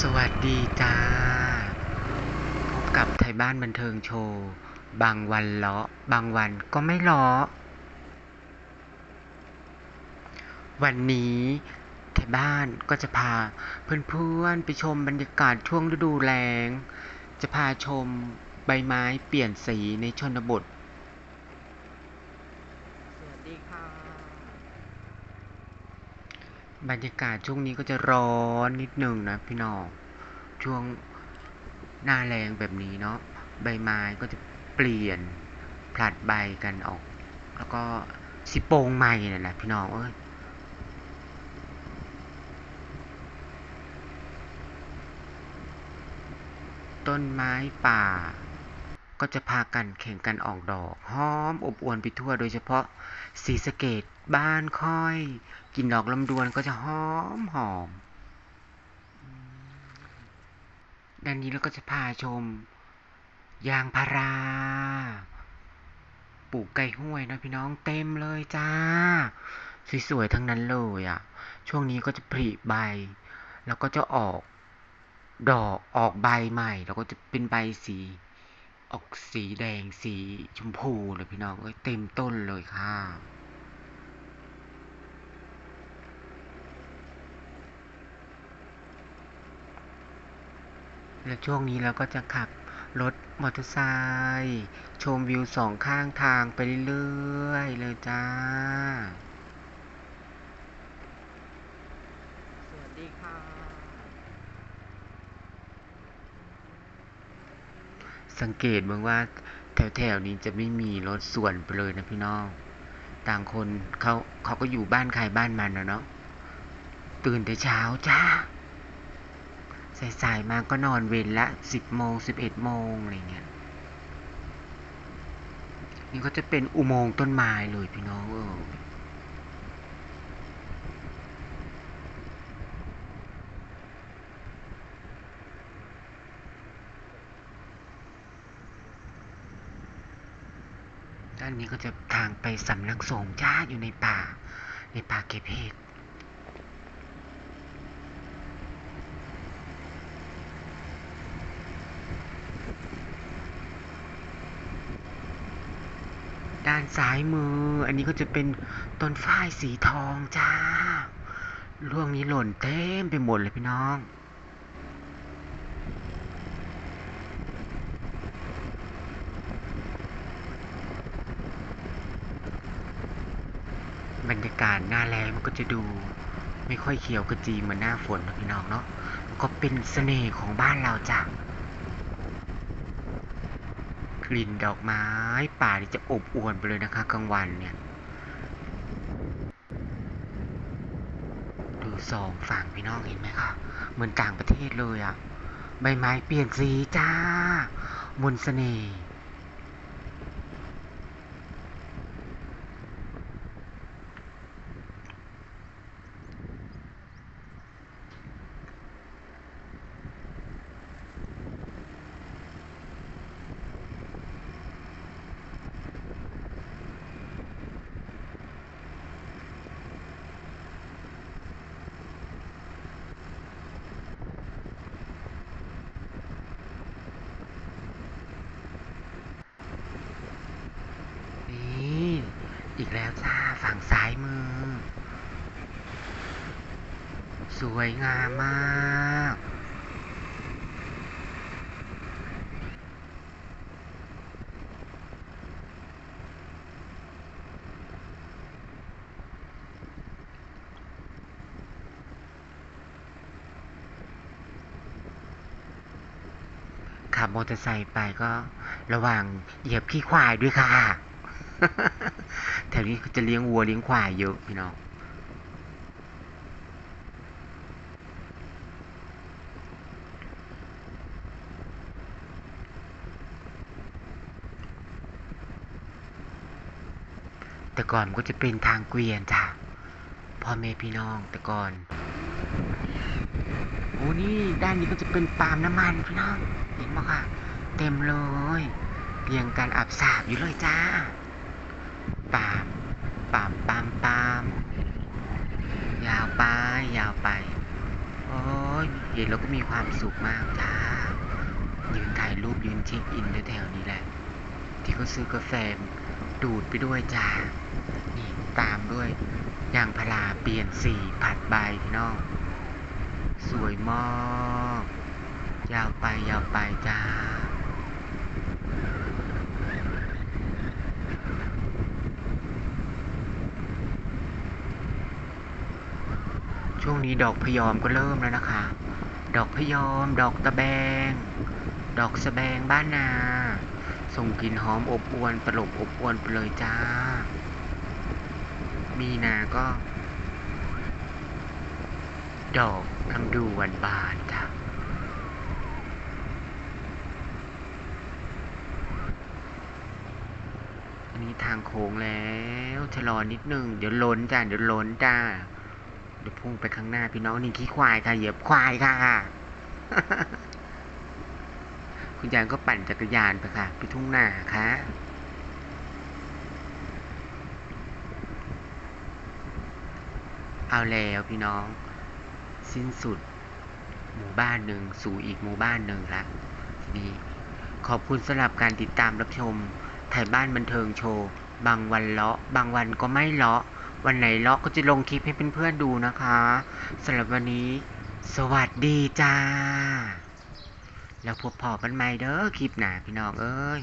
สวัสดีจ้า พบกับไทยบ้านบันเทิงโชว์ บางวันเลาะ บางวันก็ไม่เลาะ วันนี้ไทยบ้านก็จะพาเพื่อนๆไปชมบรรยากาศช่วงฤดูแล้ง จะพาชมใบไม้เปลี่ยนสีในชนบท สวัสดีค่ะ บรรยากาศช่วงนี้ก็จะร้อนนิดหนึ่งนะพี่น้องช่วงหน้าแรงแบบนี้เนาะใบไม้ก็จะเปลี่ยนผลัดใบกันออก แล้วก็สิโปงใหม่น่ะนะพี่น้องเอ้ยต้นไม้ป่า ก็จะพากันแข่งกันออกดอกหอมอบอวลไปทั่วโดยเฉพาะสีสเกตบ้านค่อย ลินดอกลำดวนก็จะหอมหอมด้านนี้เราก็จะพาชม ยางพาราปลูกไก่ห้วยนะพี่น้องเต็มเลยจ้า สวยๆทั้งนั้นเลยอะ ช่วงนี้ก็จะผลิใบ แล้วก็จะออกดอกออกใบใหม่ แล้วก็จะเป็นใบสี ออกสีแดงสีชมพูเลยพี่น้องเต็มต้นเลยค่ะ และช่วงนี้เราก็จะขับรถมอเตอร์ไซค์ชมวิวสองข้างทางไปเรื่อยๆเลยจ้า สวัสดีค่ะ สังเกตเบ้างว่าแถวๆนี้จะไม่มีรถส่วนไปเลยนะพี่น้อง ต่างคนเขาเขาก็อยู่บ้านใครบ้านมันนะเนาะ ตื่นแต่เช้าจ้า สายๆมาก็นอนเวรละสิบโมงสิบเอ็ดโมงอะไรเงี้ยนี่ก็จะเป็นอุโมงค์ต้นไม้เลยพี่น้องเออด้านนี้ก็จะทางไปสำนักสงฆ์จ้าอยู่ในป่า ในป่าเก็บเห็ด ด้านซ้ายมือ อันนี้ก็จะเป็นต้นฝ้ายสีทองจ้าร่วงนี้หล่นเต็มไปหมดเลยพี่น้องบรรยากาศหน้าแล้งมันก็จะดูไม่ค่อยเขียวกระจีเหมือนหน้าฝนนะพี่น้องเนาะก็เป็นเสน่ห์ของบ้านเราจ้ะ กลิ่นดอกไม้ ป่าที่จะอบอวลไปเลยนะคะกลางวันเนี่ย ดูสองฝั่งพี่น้องเห็นไหมคะเหมือนต่างประเทศเลยอะ่ะ ใบไม้เปลี่ยนสีจ้ามนสเสน่ห์ นี่อี กแล้วจ้า ฝั่งซ้ายมือ สวยงามมากขับมอเตอร์ไซค์ไปก็ระวังเหยียบขี้ควายด้วยค่ะ แถวนี้จะเลี้ยงวัวเลี้ยงควายเยอะพี่น้องแต่ก่อนก็จะเป็นทางเกวียนจ้ะพ่อแม่พี่น้องแต่ก่อนโอ้นี่ด้านนี้ก็จะเป็นปาล์มน้ำมันพี่น้องเห็นไหมค่ะ เต็มเลยเรียงกันอับสาบอยู่เลยจ้า ปามปามปามปาม ยาวไป ยาวไป โอ้ยเห็นเห็นแล้วก็มีความสุขมากจ้า ยืนถ่ายรูปยืนเช็คอินแถวนี้แหละ ที่เขาซื้อกาแฟดูดไปด้วยจ้า นี่ตามด้วยยางพาราเปลี่ยนสีผัดใบพี่น้อง สวยมาก ยาวไปยาวไปจ้า ช่วงนี้ดอกพยอมก็เริ่มแล้วนะคะ ดอกพยอม ดอกตะแบง ดอกสะแบงบ้านนา ส่งกลิ่นหอมอบอวนตลบอบอวนไปเลยจ้า มีนาก็ ดอกลำดูวันบานจ้ะอันนี้ทางโค้งแล้วชะลอนิดนึง เดี๋ยวล้นจ้าเดี๋ยวล้นจ้า เดี๋ยวพุ่งไปข้างหน้าพี่น้องนี่ขี้ควายค่ะเหยียบควายค่ะ คุณยายก็ปั่นจักรยานไปค่ะ ไปทุ่งนาค่ะเอาแล้วพี่น้อง สิ้นสุด หมู่บ้านหนึ่งสู่อีกหมู่บ้านหนึ่งละนี่ขอบคุณสำหรับการติดตามรับชม ถ่ายบ้านบันเทิงโชว์ บางวันเลาะ บางวันก็ไม่เลาะ วันไหนเลาะก็จะลงคลิปให้เพื่อนๆดูนะคะสำหรับวันนี้ สวัสดีจ้า แล้วพบพอกันใหม่เด้อคลิปหนาพี่น้องเอ้ย